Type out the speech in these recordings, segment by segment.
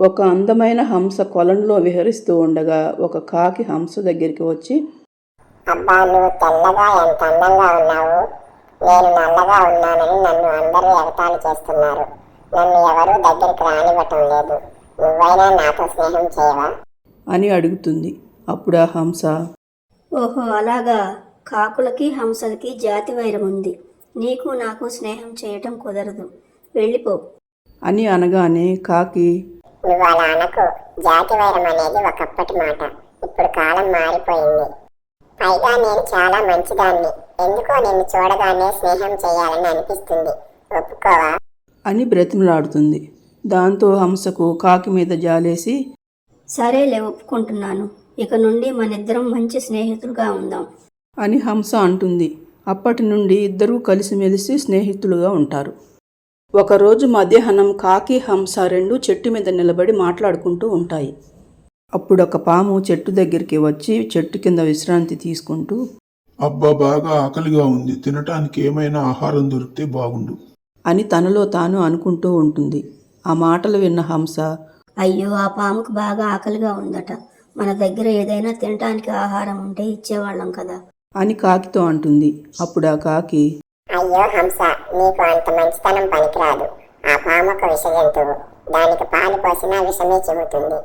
ఒక అందమైన హంస కొలంలో విహరిస్తూ ఉండగా ఒక కాకి హంస దగ్గరికి వచ్చి అబ్బా నువ్వు తెల్లగా ఎంత అందంగా ఉన్నావు? నేను నల్లగా ఉన్నానని నన్ను అందరూ ఎగతాళి చేస్తున్నారు. నన్ను ఎవరూ దగ్గరికి రానివ్వటం లేదు. నువ్వైనా నాతో స్నేహం చేయవా? అని అడుగుతుంది. అప్పుడు ఆ హంస ఓహో అలాగా. కాకులకి హంసలకి జాతి వైరం ఉంది. నీకు నాకు స్నేహం చేయటం కుదరదు. వెళ్ళిపో. అని అనగానే కాకి నువ్వు అలా అనకు జాతి వైరం అనేది ఒకప్పటి మాట. ఇప్పుడు కాలం మారిపోయింది. పైగా నేను చాలా మంచిదాన్ని. ఎందుకో నిన్ను చూడగానే స్నేహం చేయాలని అనిపిస్తుంది. ఒప్పుకోవా? అని బ్రతిమలాడుతుంది. దాంతో హంసకు కాకి మీద జాలేసి సరేలే ఒప్పుకుంటున్నాను. ఇక నుండి మనిద్దరం మంచి స్నేహితులుగా ఉందాం. అని హంస అంటుంది. అప్పటి నుండి ఇద్దరూ కలిసిమెలిసి స్నేహితులుగా ఉంటారు. ఒకరోజు మధ్యాహ్నం కాకి హంస రెండు చెట్టు మీద నిలబడి మాట్లాడుకుంటూ ఉంటాయి. అప్పుడు ఒక పాము చెట్టు దగ్గరికి వచ్చి చెట్టు కింద విశ్రాంతి తీసుకుంటూ అబ్బా బాగా ఆకలిగా ఉంది. తినటానికి ఏమైనా ఆహారం దొరికితే బాగుండు. అని తనలో తాను అనుకుంటూ ఉంటుంది. ఆ మాటలు విన్న హంస అయ్యో ఆ పాముకు బాగా ఆకలిగా ఉందట. మన దగ్గర ఏదైనా తినటానికి ఆహారం ఉంటే ఇచ్చేవాళ్ళం కదా. అని కాకితో అంటుంది. అప్పుడు ఆ కాకి అయ్యో హంస నీకు అంత మంచితనం పనికిరాదు. ఆ పాము ఒక విష జంతువు దానికి పాలు పోసినా విషమే చెబుతుంది.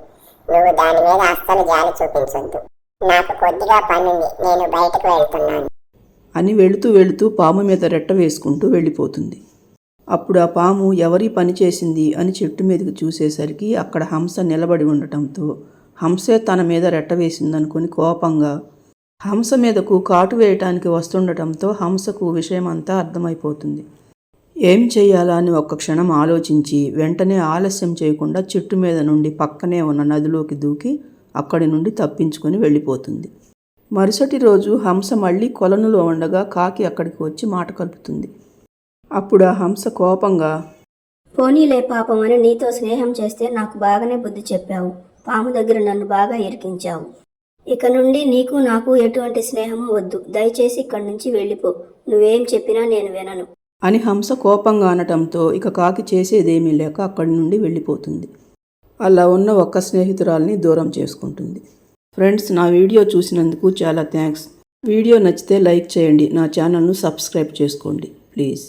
నువ్వు దాని మీద అస్సలు జాలి చూపించొద్దు. నాకు కొద్దిగా పనుంది నేను బయటకు వెళ్తున్నాను. అని వెళుతూ వెళుతూ పాము మీద రెట్ట వేసుకుంటూ వెళ్ళిపోతుంది. అప్పుడు ఆ పాము ఎవరి పని చేసింది అని చెట్టు మీదకి చూసేసరికి అక్కడ హంస నిలబడి ఉండటంతో హంసే తన మీద రెట్ట వేసిందనుకుని కోపంగా హంస మీదకు కాటు వేయటానికి వస్తుండటంతో హంసకు విషయమంతా అర్థమైపోతుంది. ఏం చేయాలా అని ఒక్క క్షణం ఆలోచించి వెంటనే ఆలస్యం చేయకుండా చెట్టు మీద నుండి పక్కనే ఉన్న నదిలోకి దూకి అక్కడి నుండి తప్పించుకొని వెళ్ళిపోతుంది. మరుసటి రోజు హంస మళ్ళీ కొలనులో ఉండగా కాకి అక్కడికి వచ్చి మాట కలుపుతుంది. అప్పుడు ఆ హంస కోపంగా పోనీలే పాపం అని నీతో స్నేహం చేస్తే నాకు బాగానే బుద్ధి చెప్పావు. పాము దగ్గర నన్ను బాగా ఇరికించావు. ఇక నుండి నీకు నాకు ఎటువంటి స్నేహము వద్దు. దయచేసి ఇక్కడి నుంచి వెళ్ళిపో. నువ్వేం చెప్పినా నేను వినను. అని హంస కోపంగా అనటంతో ఇక కాకి చేసేదేమీ లేక అక్కడి నుండి వెళ్ళిపోతుంది. అలా ఉన్న ఒక్క స్నేహితురాల్ని దూరం చేసుకుంటుంది. ఫ్రెండ్స్ నా వీడియో చూసినందుకు చాలా థ్యాంక్స్. వీడియో నచ్చితే లైక్ చేయండి. నా ఛానల్ను సబ్స్క్రైబ్ చేసుకోండి. ప్లీజ్.